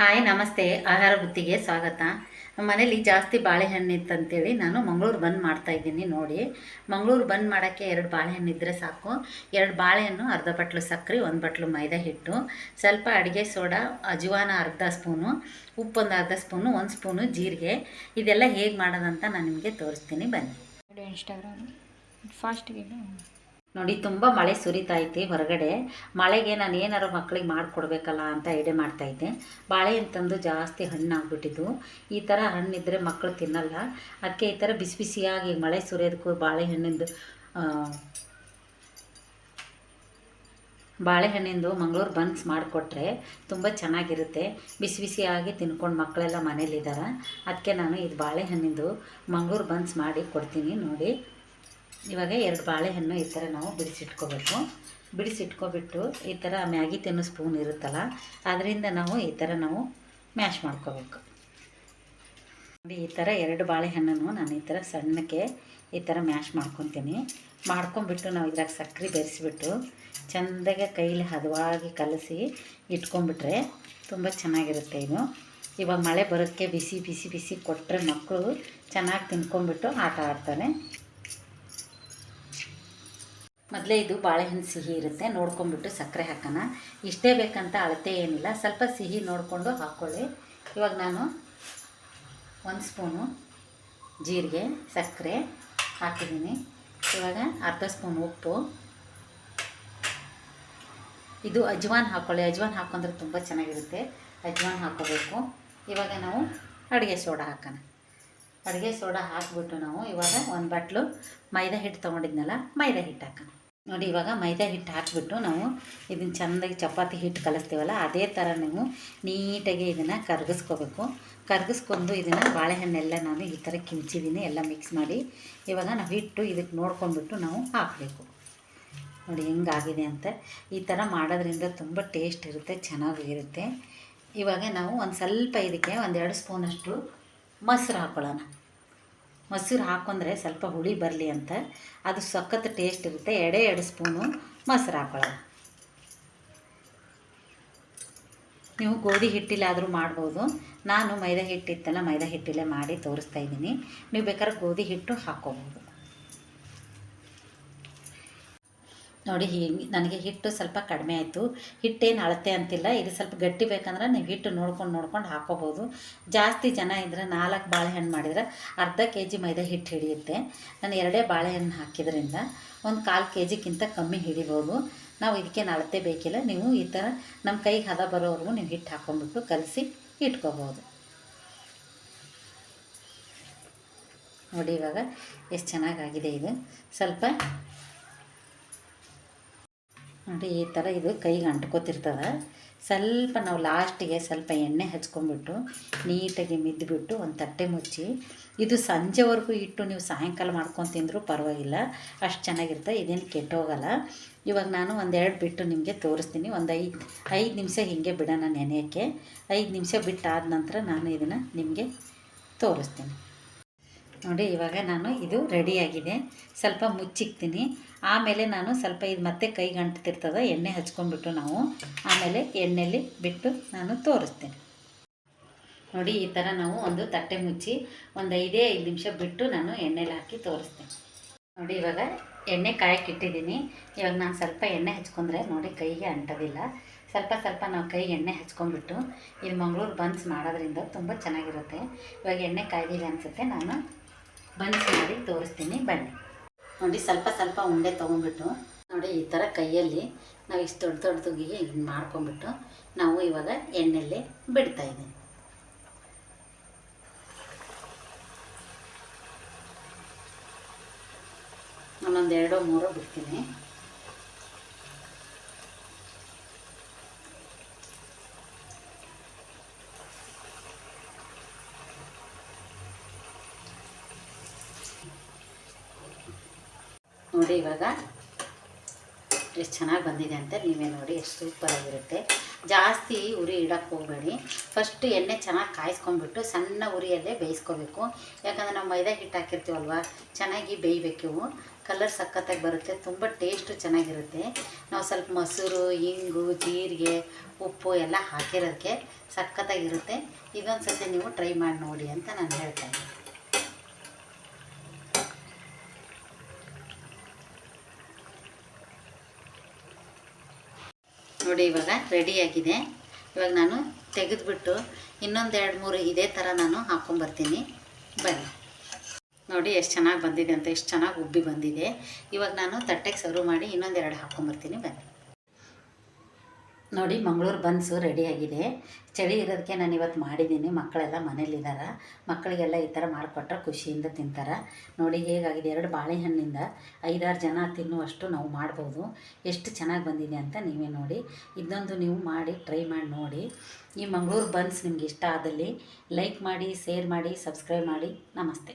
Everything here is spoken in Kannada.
ಹಾಯ್, ನಮಸ್ತೆ. ಆಹಾರ ಬುತ್ತಿಗೆ ಸ್ವಾಗತ. ನಮ್ಮ ಮನೇಲಿ ಜಾಸ್ತಿ ಬಾಳೆಹಣ್ಣು ಇತ್ತಂತೇಳಿ ನಾನು ಮಂಗಳೂರು ಬಂದ್ ಮಾಡ್ತಾ ಇದ್ದೀನಿ ನೋಡಿ. ಮಂಗಳೂರು ಬಂದ್ ಮಾಡೋಕ್ಕೆ ಎರಡು ಬಾಳೆಹಣ್ಣು ಇದ್ದರೆ ಸಾಕು. ಎರಡು ಬಾಳೆಹಣ್ಣು, ಅರ್ಧ ಬಟ್ಲು ಸಕ್ಕರೆ, ಒಂದು ಬಟ್ಲು ಮೈದಾ ಹಿಟ್ಟು, ಸ್ವಲ್ಪ ಅಡುಗೆ ಸೋಡಾ, ಅಜವಾನ ಅರ್ಧ ಸ್ಪೂನು ಉಪ್ಪು ಒಂದು ಅರ್ಧ ಸ್ಪೂನು, ಒಂದು ಸ್ಪೂನು ಜೀರಿಗೆ. ಇದೆಲ್ಲ ಹೇಗೆ ಮಾಡೋದಂತ ನಾನು ನಿಮಗೆ ತೋರಿಸ್ತೀನಿ. ಬನ್ನಿ. ಇನ್ಸ್ಟಾಗ್ರಾಮ್ ಫಾಸ್ಟ್ಗೆ ನೋಡಿ, ತುಂಬ ಮಳೆ ಸುರಿತಾ ಐತಿ ಹೊರಗಡೆ. ಮಳೆಗೆ ನಾನು ಏನಾರು ಮಕ್ಕಳಿಗೆ ಮಾಡಿಕೊಡ್ಬೇಕಲ್ಲ ಅಂತ ಐಡೇ ಮಾಡ್ತಾ ಇದ್ದೆ. ಬಾಳೆಹಣ್ಣು ತಂದು ಜಾಸ್ತಿ ಹಣ್ಣಾಗ್ಬಿಟ್ಟಿದ್ದು. ಈ ಥರ ಹಣ್ಣಿದ್ರೆ ಮಕ್ಕಳು ತಿನ್ನಲ್ಲ. ಅದಕ್ಕೆ ಈ ಥರ ಬಿಸಿ ಬಿಸಿಯಾಗಿ ಮಳೆ ಸುರಿಯೋದಕ್ಕೂ ಬಾಳೆಹಣ್ಣಿಂದು ಬಾಳೆಹಣ್ಣಿಂದು ಮಂಗಳೂರು ಬನ್ಸ್ ಮಾಡಿಕೊಟ್ರೆ ತುಂಬ ಚೆನ್ನಾಗಿರುತ್ತೆ. ಬಿಸಿ ಬಿಸಿಯಾಗಿ ತಿನ್ಕೊಂಡು ಮಕ್ಕಳೆಲ್ಲ ಮನೇಲಿದ್ದಾರೆ ಅದಕ್ಕೆ ನಾನು ಇದು ಬಾಳೆಹಣ್ಣಿಂದು ಮಂಗಳೂರು ಬನ್ಸ್ ಮಾಡಿ ಕೊಡ್ತೀನಿ ನೋಡಿ. ಇವಾಗ ಎರಡು ಬಾಳೆಹಣ್ಣು ಈ ಥರ ನಾವು ಬಿಡಿಸಿಟ್ಕೋಬೇಕು. ಬಿಡಿಸಿಟ್ಕೊಬಿಟ್ಟು ಈ ಥರ ಮ್ಯಾಗಿ ತಿನ್ನೋ ಸ್ಪೂನ್ ಇರುತ್ತಲ್ಲ, ಅದರಿಂದ ನಾವು ಈ ಥರ ನಾವು ಮ್ಯಾಶ್ ಮಾಡ್ಕೋಬೇಕು. ಈ ಥರ ಎರಡು ಬಾಳೆಹಣ್ಣನ್ನು ನಾನು ಈ ಥರ ಸಣ್ಣಕ್ಕೆ ಈ ಥರ ಮ್ಯಾಶ್ ಮಾಡ್ಕೊತೀನಿ. ಮಾಡ್ಕೊಂಬಿಟ್ಟು ನಾವು ಇದ್ರಾಗ ಸಕ್ಕರೆ ಬೆರೆಸಿಬಿಟ್ಟು ಚೆಂದಾಗೆ ಕೈಲಿ ಹದವಾಗಿ ಕಲಸಿ ಇಟ್ಕೊಂಡ್ಬಿಟ್ರೆ ತುಂಬ ಚೆನ್ನಾಗಿರುತ್ತೆ ಇದು. ಇವಾಗ ಮಳೆ ಬರೋಕ್ಕೆ ಬಿಸಿ ಬಿಸಿ ಬಿಸಿ ಕೊಟ್ಟರೆ ಮಕ್ಕಳು ಚೆನ್ನಾಗಿ ತಿನ್ಕೊಂಡ್ಬಿಟ್ಟು ಆಟ ಆಡ್ತಾರೆ. ಮೊದಲೇ ಇದು ಬಾಳೆಹಣ್ಣು ಸಿಹಿ ಇರುತ್ತೆ, ನೋಡ್ಕೊಂಡ್ಬಿಟ್ಟು ಸಕ್ಕರೆ ಹಾಕೋಣ. ಇಷ್ಟೇ ಬೇಕಂತ ಅಳತೆ ಏನಿಲ್ಲ, ಸ್ವಲ್ಪ ಸಿಹಿ ನೋಡಿಕೊಂಡು ಹಾಕ್ಕೊಳ್ಳಿ ಇವಾಗ ನಾನು ಒಂದು ಸ್ಪೂನು ಜೀರಿಗೆ, ಸಕ್ಕರೆ ಹಾಕಿದ್ದೀನಿ. ಇವಾಗ ಅರ್ಧ ಸ್ಪೂನ್ ಉಪ್ಪು. ಇದು ಅಜ್ವಾನ್ ಹಾಕ್ಕೊಳ್ಳಿ ಅಜ್ವಾನ್ ಹಾಕೊಂಡ್ರೆ ತುಂಬ ಚೆನ್ನಾಗಿರುತ್ತೆ. ಅಜ್ವಾನ್ ಹಾಕ್ಕೋಬೇಕು ಇವಾಗ ನಾವು ಅಡುಗೆ ಸೋಡಾ ಹಾಕೋಣ. ಅಡುಗೆ ಸೋಡಾ ಹಾಕ್ಬಿಟ್ಟು ನಾವು ಇವಾಗ ಒಂದು ಬಟ್ಲು ಮೈದಾ ಹಿಟ್ಟು ತೊಗೊಂಡಿದ್ನಲ್ಲ, ಮೈದಾ ಹಿಟ್ಟು ಹಾಕೋಣ ನೋಡಿ ಇವಾಗ ಮೈದಾ ಹಿಟ್ಟು ಹಾಕ್ಬಿಟ್ಟು ನಾವು ಇದನ್ನು ಚೆಂದಾಗಿ ಚಪಾತಿ ಹಿಟ್ಟು ಕಲಿಸ್ತೀವಲ್ಲ, ಅದೇ ಥರ ನೀವು ನೀಟಾಗಿ ಇದನ್ನು ಕರಗಿಸ್ಕೋಬೇಕು. ಕರಗಿಸ್ಕೊಂಡು ಇದನ್ನು ಬಾಳೆಹಣ್ಣೆಲ್ಲ ನಾನು ಈ ಥರ ಕಿಂಚಿದ್ದೀನಿ ಎಲ್ಲ ಮಿಕ್ಸ್ ಮಾಡಿ ಇವಾಗ ನಾವು ಹಿಟ್ಟು ಇದಕ್ಕೆ ನೋಡ್ಕೊಂಡ್ಬಿಟ್ಟು ನಾವು ಹಾಕಬೇಕು. ನೋಡಿ ಹೆಂಗಾಗಿದೆ ಅಂತ. ಈ ಥರ ಮಾಡೋದ್ರಿಂದ ತುಂಬ ಟೇಸ್ಟ್ ಇರುತ್ತೆ, ಚೆನ್ನಾಗಿರುತ್ತೆ. ಇವಾಗ ನಾವು ಒಂದು ಸ್ವಲ್ಪ ಇದಕ್ಕೆ ಒಂದೆರಡು ಸ್ಪೂನಷ್ಟು ಮೊಸರು ಹಾಕ್ಕೊಳ್ಳೋಣ ಮೊಸರು ಹಾಕೊಂಡ್ರೆ ಸ್ವಲ್ಪ ಹುಳಿ ಬರಲಿ ಅಂತ. ಅದು ಸಖತ್ ಟೇಸ್ಟ್ ಇರುತ್ತೆ. ಎಡೆ ಎರಡು ಸ್ಪೂನು ಮೊಸರು ಹಾಕೊಳ್ಳೋಣ. ನೀವು ಗೋಧಿ ಹಿಟ್ಟಿಲ್ಲಾದರೂ ಮಾಡ್ಬೋದು. ನಾನು ಮೈದಾ ಹಿಟ್ಟಿತ್ತಲ್ಲ, ಮೈದಾ ಹಿಟ್ಟಿಲ್ಲೇ ಮಾಡಿ ತೋರಿಸ್ತಾ ಇದ್ದೀನಿ. ನೀವು ಬೇಕಾದ್ರೆ ಗೋಧಿ ಹಿಟ್ಟು ಹಾಕ್ಕೋಬೋದು. ನೋಡಿ ಹೀಗೆ ನನಗೆ ಹಿಟ್ಟು ಸ್ವಲ್ಪ ಕಡಿಮೆ ಆಯಿತು. ಹಿಟ್ಟೇನು ಅಳತೆ ಅಂತಿಲ್ಲ. ಇದು ಸ್ವಲ್ಪ ಗಟ್ಟಿ ಬೇಕಂದ್ರೆ ನೀವು ಹಿಟ್ಟು ನೋಡ್ಕೊಂಡು ನೋಡ್ಕೊಂಡು ಹಾಕೋಬೋದು. ಜಾಸ್ತಿ ಜನ ಇದ್ದರೆ ನಾಲ್ಕು ಬಾಳೆಹಣ್ಣು ಮಾಡಿದರೆ ಅರ್ಧ ಕೆ ಜಿ ಮೈದಾ ಹಿಟ್ಟು ಹಿಡಿಯುತ್ತೆ. ನಾನು ಎರಡೇ ಬಾಳೆಹಣ್ಣು ಹಾಕಿದ್ರಿಂದ ಒಂದು ಕಾಲು ಕೆ ಜಿಗಿಂತ ಕಮ್ಮಿ ಹಿಡಿಬೋದು. ನಾವು ಇದಕ್ಕೇನು ಅಳತೆ ಬೇಕಿಲ್ಲ. ನೀವು ಈ ಥರ ನಮ್ಮ ಕೈಗೆ ಹದ ಬರೋವರೆಗೂ ನೀವು ಹಿಟ್ಟು ಹಾಕ್ಕೊಂಡ್ಬಿಟ್ಟು ಕಲಸಿ ಇಟ್ಕೋಬೋದು. ನೋಡಿ ಇವಾಗ ಎಷ್ಟು ಚೆನ್ನಾಗಾಗಿದೆ ಇದು. ಸ್ವಲ್ಪ ನೋಡಿ ಈ ಥರ ಇದು ಕೈಗೆ ಅಂಟ್ಕೋತಿರ್ತದೆ. ಸ್ವಲ್ಪ ನಾವು ಲಾಸ್ಟಿಗೆ ಸ್ವಲ್ಪ ಎಣ್ಣೆ ಹಚ್ಕೊಂಡ್ಬಿಟ್ಟು ನೀಟಾಗಿ ಮಿದ್ದುಬಿಟ್ಟು ಒಂದು ತಟ್ಟೆ ಮುಚ್ಚಿ, ಇದು ಸಂಜೆವರೆಗೂ ಇಟ್ಟು ನೀವು ಸಾಯಂಕಾಲ ಮಾಡ್ಕೊಂಡು ತಿಂದರೂ ಪರವಾಗಿಲ್ಲ, ಅಷ್ಟು ಚೆನ್ನಾಗಿರುತ್ತೆ, ಇದೇನು ಕೆಟ್ಟೋಗಲ್ಲ. ಇವಾಗ ನಾನು ಒಂದೆರಡು ಬಿಟ್ಟು ನಿಮಗೆ ತೋರಿಸ್ತೀನಿ, ಒಂದು ಐದು ಐದು ನಿಮಿಷ ಹೀಗೆ ಬಿಡೋಣ ನೆನೆಯೋಕ್ಕೆ. ಐದು ನಿಮಿಷ ಬಿಟ್ಟಾದ ನಂತರ ನಾನು ಇದನ್ನು ನಿಮಗೆ ತೋರಿಸ್ತೀನಿ. ನೋಡಿ ಇವಾಗ ನಾನು ಇದು ರೆಡಿಯಾಗಿದೆ. ಸ್ವಲ್ಪ ಮುಚ್ಚಿಕ್ತೀನಿ. ಆಮೇಲೆ ನಾನು ಸ್ವಲ್ಪ ಇದು ಮತ್ತೆ ಕೈಗೆ ಅಂಟ್ತಿರ್ತದೆ ಎಣ್ಣೆ ಹಚ್ಕೊಂಡ್ಬಿಟ್ಟು ನಾವು ಆಮೇಲೆ ಎಣ್ಣೆಲಿ ಬಿಟ್ಟು ನಾನು ತೋರಿಸ್ತೇನೆ. ನೋಡಿ, ಈ ಥರ ನಾವು ಒಂದು ತಟ್ಟೆ ಮುಚ್ಚಿ ಒಂದು ಐದೇ ಐದು ನಿಮಿಷ ಬಿಟ್ಟು ನಾನು ಎಣ್ಣೆಲಿ ಹಾಕಿ ತೋರಿಸ್ತೇನೆ. ನೋಡಿ, ಇವಾಗ ಎಣ್ಣೆ ಕಾಯಕ್ಕೆ ಇಟ್ಟಿದ್ದೀನಿ. ಇವಾಗ ನಾನು ಸ್ವಲ್ಪ ಎಣ್ಣೆ ಹಚ್ಕೊಂಡ್ರೆ ನೋಡಿ ಕೈಗೆ ಅಂಟೋದಿಲ್ಲ. ಸ್ವಲ್ಪ ಸ್ವಲ್ಪ ನಾವು ಕೈಗೆ ಎಣ್ಣೆ ಹಚ್ಕೊಂಡ್ಬಿಟ್ಟು ಇದು ಮಂಗಳೂರು ಬನ್ಸ್ ಮಾಡೋದ್ರಿಂದ ತುಂಬ ಚೆನ್ನಾಗಿರುತ್ತೆ. ಇವಾಗ ಎಣ್ಣೆ ಕಾಯ್ದಿಲ್ಲ ಅನಿಸುತ್ತೆ, ನಾನು ಬನ್ಸ್ ಮಾಡಿ ತೋರಿಸ್ತೀನಿ, ಬನ್ನಿ. ನೋಡಿ ಸ್ವಲ್ಪ ಸ್ವಲ್ಪ ಉಂಡೆ ತೊಗೊಂಡ್ಬಿಟ್ಟು ನೋಡಿ ಈ ಥರ ಕೈಯಲ್ಲಿ ನಾವು ಇಷ್ಟು ದೊಡ್ಡ ದೊಡ್ಡದಾಗಿ ಹಿಂಗೆ ಮಾಡ್ಕೊಂಬಿಟ್ಟು ನಾವು ಇವಾಗ ಎಣ್ಣೆಯಲ್ಲಿ ಬಿಡ್ತಾ ಇದ್ದೀನಿ ನಾನೊಂದು ಎರಡೋ ಮೂರೋ ಬಿಡ್ತೀನಿ. ನೋಡಿ ಇವಾಗ ಎಷ್ಟು ಚೆನ್ನಾಗಿ ಬಂದಿದೆ ಅಂತ ನೀವೇ ನೋಡಿ, ಎಷ್ಟು ಸೂಪರಾಗಿರುತ್ತೆ ಜಾಸ್ತಿ ಉರಿ ಇಡಕ್ಕೆ ಹೋಗಬೇಡಿ. ಫಸ್ಟ್ ಎಣ್ಣೆ ಚೆನ್ನಾಗಿ ಕಾಯಿಸ್ಕೊಂಡ್ಬಿಟ್ಟು ಸಣ್ಣ ಉರಿಯಲ್ಲೇ ಬೇಯಿಸ್ಕೋಬೇಕು. ಯಾಕಂದರೆ ನಾವು ಮೈದಾ ಹಿಟ್ಟು ಹಾಕಿರ್ತೀವಲ್ವ, ಚೆನ್ನಾಗಿ ಬೇಯಬೇಕು. ಕಲರ್ ಸಖತ್ತಾಗಿ ಬರುತ್ತೆ, ತುಂಬ ಟೇಸ್ಟು ಚೆನ್ನಾಗಿರುತ್ತೆ. ನಾವು ಸ್ವಲ್ಪ ಮೊಸರು, ಇಂಗು, ಜೀರಿಗೆ, ಉಪ್ಪು ಎಲ್ಲ ಹಾಕಿರೋದಕ್ಕೆ ಸಖತ್ತಾಗಿರುತ್ತೆ. ಇದೊಂದು ಸತಿ ನೀವು ಟ್ರೈ ಮಾಡಿ ನೋಡಿ ಅಂತ ನಾನು ಹೇಳ್ತೇನೆ ನೋಡಿ, ಇವಾಗ ರೆಡಿಯಾಗಿದೆ ಇವಾಗ ನಾನು ತೆಗೆದುಬಿಟ್ಟು ಇನ್ನೊಂದು ಎರಡು, ಮೂರು ಇದೇ ಥರ ನಾನು ಹಾಕ್ಕೊಂಬರ್ತೀನಿ ಬನ್ನಿ. ನೋಡಿ, ಎಷ್ಟು ಚೆನ್ನಾಗಿ ಬಂದಿದೆ ಅಂತ, ಎಷ್ಟು ಚೆನ್ನಾಗಿ ಉಬ್ಬಿ ಬಂದಿದೆ. ಇವಾಗ ನಾನು ತಟ್ಟೆಗೆ ಸರ್ವ್ ಮಾಡಿ ಇನ್ನೊಂದು ಎರಡು ಹಾಕ್ಕೊಂಬರ್ತೀನಿ ಬನ್ನಿ. ನೋಡಿ ಮಂಗಳೂರು ಬನ್ಸು ರೆಡಿಯಾಗಿದೆ ಚಳಿ ಇರೋದಕ್ಕೆ ನಾನು ಇವತ್ತು ಮಾಡಿದ್ದೀನಿ ಮಕ್ಕಳೆಲ್ಲ ಮನೇಲಿದ್ದಾರೆ ಮಕ್ಕಳಿಗೆಲ್ಲ ಈ ಥರ ಮಾಡಿಕೊಟ್ರೆ ಖುಷಿಯಿಂದ ತಿಂತಾರೆ. ನೋಡಿ ಹೇಗಾಗಿದೆ. ಎರಡು ಬಾಳೆಹಣ್ಣಿಂದ ಐದಾರು ಜನ ತಿನ್ನುವಷ್ಟು ನಾವು ಮಾಡ್ಬೋದು. ಎಷ್ಟು ಚೆನ್ನಾಗಿ ಬಂದಿದೆ ಅಂತ ನೀವೇ ನೋಡಿ. ಇದೊಂದು ನೀವು ಮಾಡಿ ಟ್ರೈ ಮಾಡಿ ನೋಡಿ. ಈ ಮಂಗಳೂರು ಬನ್ಸ್ ನಿಮ್ಗೆ ಇಷ್ಟ ಆದಲ್ಲಿ ಲೈಕ್ ಮಾಡಿ ಶೇರ್ ಮಾಡಿ ಸಬ್ಸ್ಕ್ರೈಬ್ ಮಾಡಿ. ನಮಸ್ತೆ.